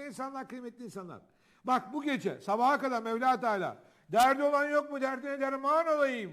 Güzel insanlar, kıymetli insanlar. Bak bu gece sabaha kadar Mevla Teala derdi olan yok mu derdine derman olayım.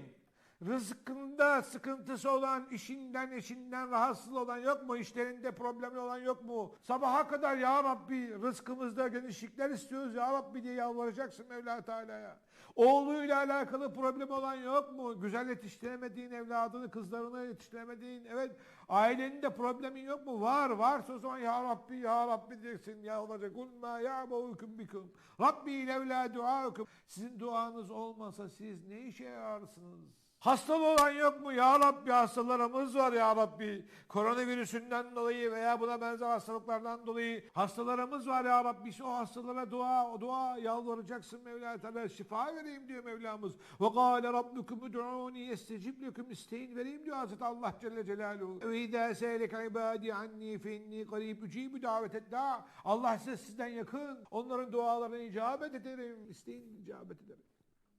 Rızkında sıkıntısı olan, işinden, eşinden rahatsız olan yok mu? İşlerinde problemli olan yok mu? Sabaha kadar ya Rabbi rızkımızda genişlikler istiyoruz ya Rabbi diye yalvaracaksın Mevla Teala'ya. Oğluyla alakalı problem olan yok mu? Güzel yetiştiremediğin evladını, kızlarını yetiştiremediğin, evet ailenin problemin yok mu? Var, varsa o zaman ya Rabbi, ya Rabbi diyeceksin. Ya olacak. Kulma ya bavukum bikum. Rabbi levla duaukum. Sizin duanız olmasa siz ne işe yararsınız? Hastalı olan yok mu? Ya Rabbi hastalarımız var ya Rabbi. Koronavirüsünden dolayı veya buna benzer hastalıklardan dolayı hastalarımız var ya Rabbi. İşte o hastalara dua, o dua yalvaracaksın Mevla Teala. Şifa vereyim diyor Mevlamız. Ve kâle rabbukum ud'ûni yestecib lekum. İsteyin vereyim diyor Hazreti Allah Celle Celaluhu. Ve idâ seylek ibâdi anni fe inni qarîb ucîbü davetet da. Allah size sizden yakın. Onların dualarına icabet ederim. İsteyin icabet ederim.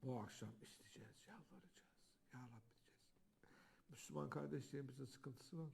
Bu akşam isteyeceğiz, yalvaracağız. Ya Rabbi diyeceğiz. Müslüman kardeşlerimizin sıkıntısı var.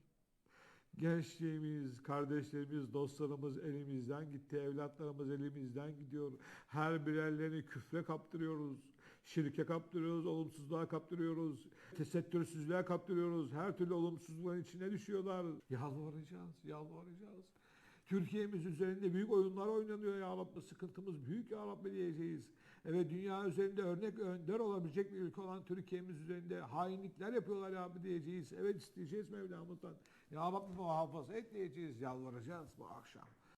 Gençliğimiz, kardeşlerimiz, dostlarımız elimizden gitti, evlatlarımız elimizden gidiyor. Her birerlerini küfre kaptırıyoruz, şirke kaptırıyoruz, olumsuzluğa kaptırıyoruz, tesettürsüzlüğe kaptırıyoruz. Her türlü olumsuzluğun içine düşüyorlar. Yalvaracağız, yalvaracağız. Türkiye'miz üzerinde büyük oyunlar oynanıyor ya Rabbi. Sıkıntımız büyük ya Rabbi diyeceğiz. Evet dünya üzerinde örnek önder olabilecek bir ülke olan Türkiye'miz üzerinde hainlikler yapıyorlar ya Rabbi diyeceğiz. Evet isteyeceğiz Mevlamızdan. Ya Rabbi muhafaza et diyeceğiz, yalvaracağız bu akşam.